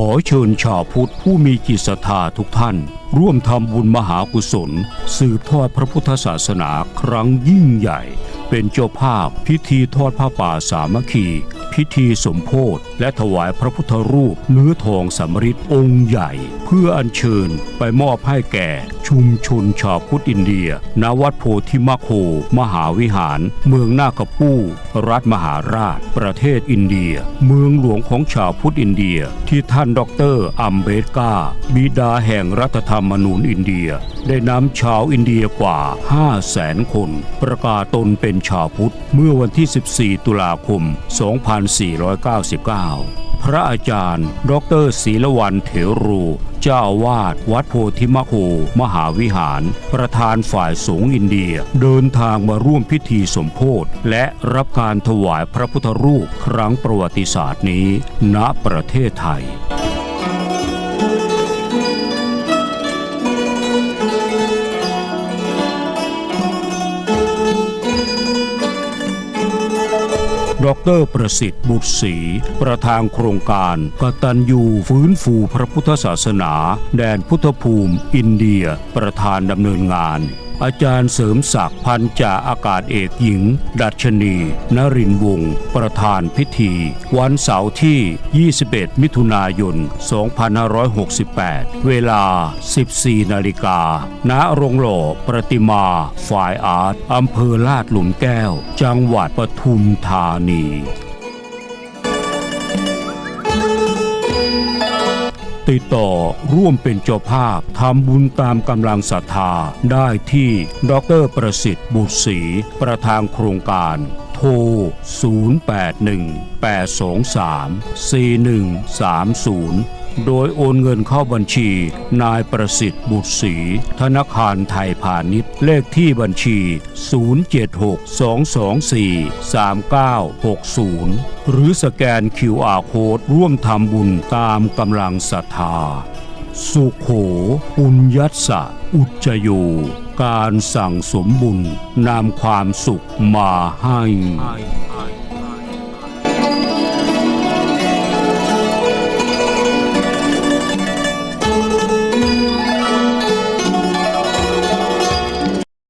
ขอเชิญชาวพุทธผู้มีจิตศรัทธาทุกท่าน ร่วมทำบุญมหากุศล สืบทอดพระพุทธศาสนาครั้งยิ่งใหญ่ เป็นเจ้าภาพพิธีทอดผ้าป่าสามัคคี พิธีสมโพธ และถวายพระพุทธรูปเนื้อทองสำริดองค์ใหญ่ เพื่ออัญเชิญไปมอบให้แก่ชุมชนชาวพุทธอินเดีย ณ วัดโพธิมะโค มหาวิหาร เมืองนาคปู้รัฐมหาราช ประเทศอินเดีย เมืองหลวงของชาวพุทธอินเดีย ที่ท่านดอกเตอรอัมเบดกาบิดาแห่งรัฐธรรมนูญอินเดีย ได้นำชาวอินเดียกว่า5แสนคน ประกาศตนเป็นชาวพุทธ เมื่อวันที่ 14 ตุลาคม 2499พระอาจารย์ ดรศีลวันเถรู เจ้าวาดวัดโพธิมะโูมหาวิหาร ประธานฝ่ายสงฆ์อินเดีย เดินทางมาร่วมพิธีสมโพธและรับการถวายพระพุทธรูปครั้งประวัติศาสตร์นี้ ณประเทศไทย ดรประสิทธิ์บุตรศรีประธานโครงการกตัญญูฟื้นฟูพระพุทธศาสนา แดนพุทธภูมิ อินเดีย ประธานดำเนินงาน อาจารย์เสริมศักดิ์พันจ่าอากาศเอกหญิง ดัชนี นรินวงศ์ประธานพิธี วันเสาร์ที่ 21 มิถุนายน 2568 เวลา 14 นาฬิกา ณ โรงหล่อประติมา ฝ่ายอาร์ตอำเภอลาดหลุมแก้ว จังหวัดปทุมธานี ติดต่อร่วมเป็นเจ้าภาพทำบุญตามกำลังศรัทธาได้ที่ ดรประสิทธิ์บุตรศรีประธานโครงการ โทร 0818234130 โดยโอนเงินเข้าบัญชี นายประสิทธิ์บุตรศรีธนาคารไทยพาณิชย์ เลขที่บัญชี 076-224-3960 หรือสแกน QR Code ร่วมทำบุญตามกำลังศรัทธา สุขโข ปุญยัสสะ อุจจโย การสั่งสมบุญนำความสุขมาให้